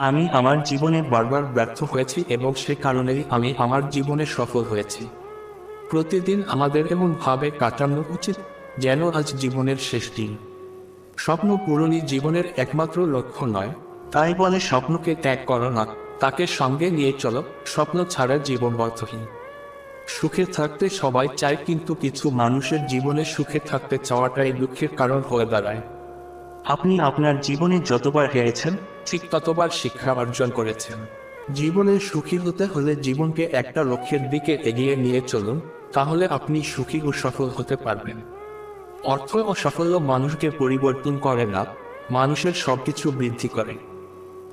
আমি আমার জীবনে বারবার ব্যর্থ হয়েছি এবং সে কারণেই আমি আমার জীবনে সফল হয়েছি। প্রতিদিন আমাদের এমনভাবে কাটানো উচিত যেন আজ জীবনের শেষ দিন। স্বপ্ন পূরণই জীবনের একমাত্র লক্ষ্য নয়। তাই বলে স্বপ্নকে ত্যাগ করো না, তাকে সঙ্গে নিয়ে চলো, স্বপ্ন ছাড়া জীবন অর্থহীন। সুখে থাকতে সবাই চায়, কিন্তু কিছু মানুষের জীবনে সুখে থাকতে চাওয়াটাই দুঃখের কারণ হয়ে দাঁড়ায়। আপনি আপনার জীবনে যতবার হেরেছেন ঠিক ততবার শিক্ষা অর্জন করেছেন। জীবনে সুখী হতে হলে জীবনকে একটা লক্ষ্যের দিকে এগিয়ে নিয়ে চলুন, তাহলে আপনি সুখী ও সফল হতে পারবেন। অর্থ ও সাফল্য মানুষকে পরিবর্তন করে না, মানুষের সবকিছু বৃদ্ধি করে।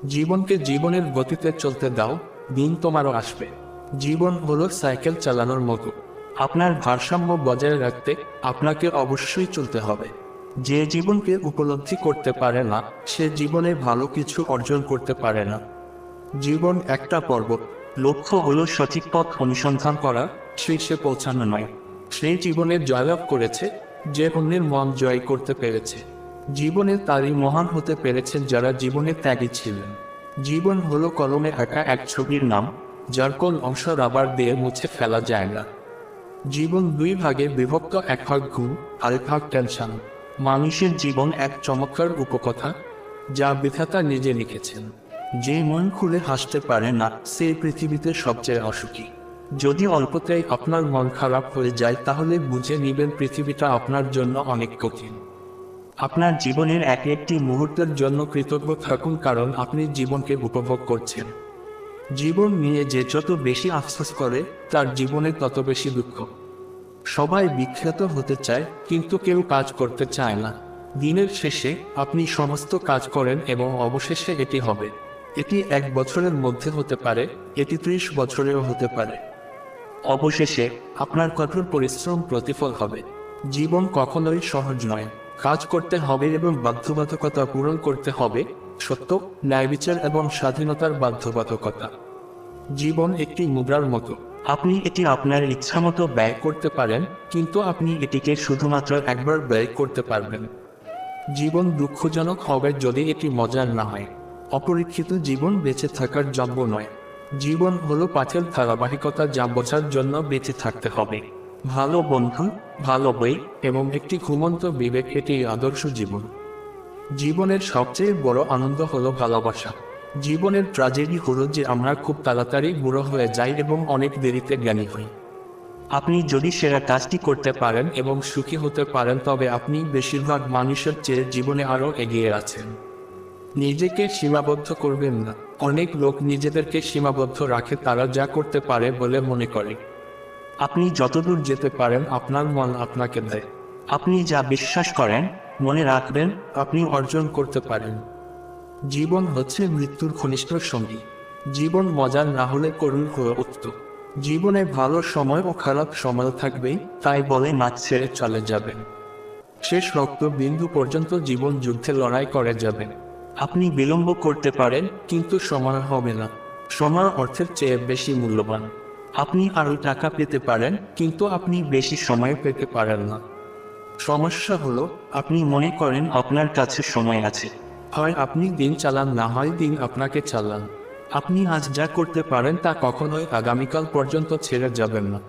জীবনকে জীবনের গতিতে চলতে দাও, দিন তোমারও আসবে। জীবন হলো সাইকেল চালানোর মতো। আপনার ভারসাম্য বজায় রাখতে আপনাকে অবশ্যই চলতে হবে। যে জীবনকে উপলব্ধি করতে পারে না, সে জীবনে ভালো কিছু অর্জন করতে পারে না। জীবন একটা পর্বত লক্ষ্য হলো সঠিক পথ অনুসন্ধান করা শীর্ষে পৌঁছানো নয়। সেই জীবনে জয়লাভ করেছে, যে অন্যের মন জয় করতে পেরেছে। জীবনে তারই মহান হতে পেরেছেন যারা জীবনে ত্যাগী ছিলেন। জীবন হলো কলমে আঁকা এক ছবির নাম, যার কোন অংশ রাবার দিয়ে মুছে ফেলা যায় না। জীবন দুই ভাগে বিভক্ত, এক ভাগ ঘুম আর এক ভাগ টেনশন। মানুষের জীবন এক চমৎকার উপকথা, যা বিধাতা নিজে লিখেছেন। যে মন খুলে হাসতে পারে না, সে পৃথিবীতে সবচেয়ে অসুখী। যদি অল্পতেই আপনার মন খারাপ হয়ে যায়, তাহলে বুঝে নিবেন পৃথিবীটা আপনার জন্য অনেক কঠিন। আপনার জীবনের এক একটি মুহূর্তের জন্য কৃতজ্ঞ থাকুন, কারণ আপনি জীবনকে উপভোগ করছেন। জীবন নিয়ে যে যত বেশি আফসোস করে, তার জীবনে তত বেশি দুঃখ। সবাই বিখ্যাত হতে চায়, কিন্তু কেউ কাজ করতে চায় না। দিনের শেষে আপনি সমস্ত কাজ করেন এবং অবশেষে এটি হবে। এটি এক বছরের মধ্যে হতে পারে, এটি ত্রিশ বছরেও হতে পারে। অবশেষে আপনার কঠোর পরিশ্রম প্রতিফল হবে। জীবন কখনোই সহজ নয়। কাজ করতে হবে এবং বাধ্যবাধকতা পূরণ করতে হবে। সত্য ন্যায় বিচার এবং স্বাধীনতার বাধ্যবাধকতা। জীবন একটি মুদ্রার মতো। আপনি এটি আপনার ইচ্ছা মতো ব্যয় করতে পারেন, কিন্তু আপনি এটিকে শুধুমাত্র একবার ব্যয় করতে পারবেন। জীবন দুঃখজনক হবে যদি এটি মজার না হয়। অপরীক্ষিত জীবন বেঁচে থাকার জন্ম নয়। জীবন হলো পাঠের ধারাবাহিকতা যা বোঝার জন্য বেঁচে থাকতে হবে। ভালো বন্ধু, ভালো বই এবং একটি ঘুমন্ত বিবেক এটি আদর্শ জীবন। জীবনের সবচেয়ে বড় আনন্দ হলো ভালোবাসা। জীবনের ট্রাজেডি হলো যে আমরা খুব তাড়াতাড়ি বুড়ো হয়ে যাই এবং অনেক দেরিতে জ্ঞানী হই। আপনি যদি সেরা কাজটি করতে পারেন এবং সুখী হতে পারেন, তবে আপনি বেশিরভাগ মানুষের চেয়ে জীবনে আরও এগিয়ে আছেন। নিজেকে সীমাবদ্ধ করবেন না। অনেক লোক নিজেদেরকে সীমাবদ্ধ রাখে, তারা যা করতে পারে বলে মনে করে। আপনি যতদূর যেতে পারেন, আপনার মন আপনাকে দেয়। আপনি যা বিশ্বাস করেন, মনে রাখবেন, আপনি অর্জন করতে পারেন। জীবন হচ্ছে মৃত্যুর ঘনিষ্ঠ সঙ্গী। জীবন মজার না হলে করুণ হয়ে উঠত। জীবনে ভালো সময় ও খারাপ সময় থাকবেই তাই বলে মাছ ছেড়ে চলে যাবেন শেষ রক্ত বিন্দু পর্যন্ত জীবন যুদ্ধে লড়াই করে যাবেন আপনি বিলম্ব করতে পারেন, কিন্তু সময় হবে না। সময় অর্থের চেয়ে বেশি মূল্যবান। আপনি আরও টাকা পেতে পারেন, কিন্তু আপনি বেশি সময় পেতে পারেন না। সমস্যা হলো, আপনি মনে করেন আপনার কাছে সময় আছে। হয় আপনি দিন চালান, না হয় দিন আপনাকে চালান। আপনি আজ যা করতে পারেন তা কখনোই আগামীকাল পর্যন্ত ছেড়ে যাবেন না।